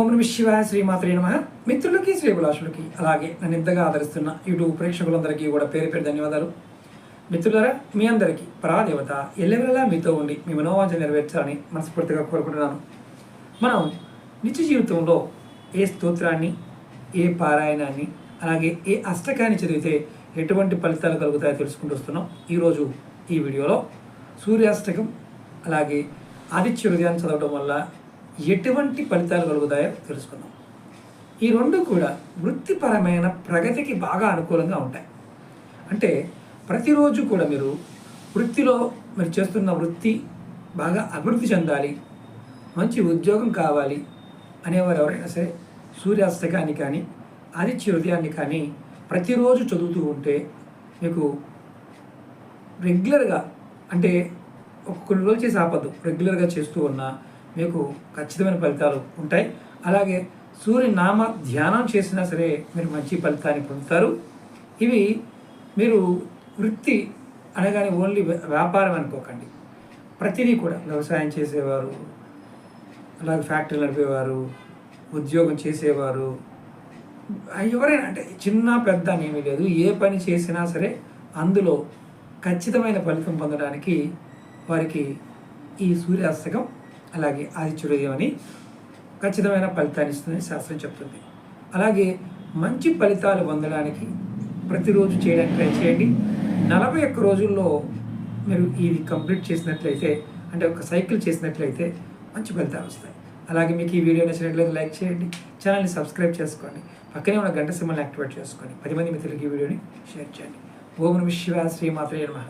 ఓం నమ శివాయ శ్రీమాత్రే నమ. మిత్రులకి శ్రీభిలాషులకి అలాగే నన్ను ఇంతగా ఆదరిస్తున్న యూట్యూబ్ ప్రేక్షకులందరికీ కూడా పేరు పేరు ధన్యవాదాలు. మిత్రులారా మీ అందరికీ పరాదేవత ఎల్లవెల్లలా మీతో ఉండి మీ మనోవాంఛ నెరవేర్చాలని మనస్ఫూర్తిగా కోరుకుంటున్నాను. మనం నిత్య జీవితంలో ఏ స్తోత్రాన్ని ఏ పారాయణాన్ని అలాగే ఏ అష్టకాన్ని చదివితే ఎటువంటి ఫలితాలు కలుగుతాయో తెలుసుకుంటూ వస్తున్నాం. ఈరోజు ఈ వీడియోలో సూర్యాష్టకం అలాగే ఆదిత్య హృదయాన్ని చదవడం వల్ల ఎటువంటి ఫలితాలు కలుగుతాయో తెలుసుకుందాం. ఈ రెండు కూడా వృత్తిపరమైన ప్రగతికి బాగా అనుకూలంగా ఉంటాయి. అంటే ప్రతిరోజు కూడా మీరు వృత్తిలో మీరు చేస్తున్న వృత్తి బాగా అభివృద్ధి చెందాలి మంచి ఉద్యోగం కావాలి అనేవారు ఎవరైనా సరే సూర్యాస్తకాన్ని కానీ ఆదిత్య హృదయాన్ని కానీ ప్రతిరోజు చదువుతూ ఉంటే మీకు రెగ్యులర్గా అంటే ఒక కొన్ని రోజులు చేసి ఆపద్దు. రెగ్యులర్గా చేస్తూ ఉన్నా మీకు ఖచ్చితమైన ఫలితాలు ఉంటాయి. అలాగే సూర్య నామ ధ్యానం చేసినా సరే మీరు మంచి ఫలితాన్ని పొందుతారు. ఇవి మీరు వృత్తి అనగానే ఓన్లీ వ్యాపారం అనుకోకండి. ప్రతిదీ కూడా వ్యవసాయం చేసేవారు అలాగే ఫ్యాక్టరీ నడిపేవారు ఉద్యోగం చేసేవారు. ఎవరైనా అంటే చిన్న పెద్ద అని ఏమీ లేదు. ఏ పని చేసినా సరే అందులో ఖచ్చితమైన ఫలితం పొందడానికి వారికి ఈ సూర్యాస్తకం అలాగే ఆదిత్యోదయం అని ఖచ్చితమైన ఫలితాన్ని ఇస్తుందని శాస్త్రం చెప్తుంది. అలాగే మంచి ఫలితాలు పొందడానికి ప్రతిరోజు చేయడానికి ట్రై చేయండి. నలభై ఒక్క రోజుల్లో మీరు ఇది కంప్లీట్ చేసినట్లయితే అంటే ఒక సైకిల్ చేసినట్లయితే మంచి ఫలితాలు వస్తాయి. అలాగే మీకు ఈ వీడియో నచ్చినట్లయితే లైక్ చేయండి ఛానల్ని సబ్స్క్రైబ్ చేసుకోండి పక్కనే ఉన్న గంట సింబల్ని యాక్టివేట్ చేసుకోండి. పది మంది మిత్రులకి ఈ వీడియోని షేర్ చేయండి. ఓం నమ శివ శ్రీమాత్రే నమ.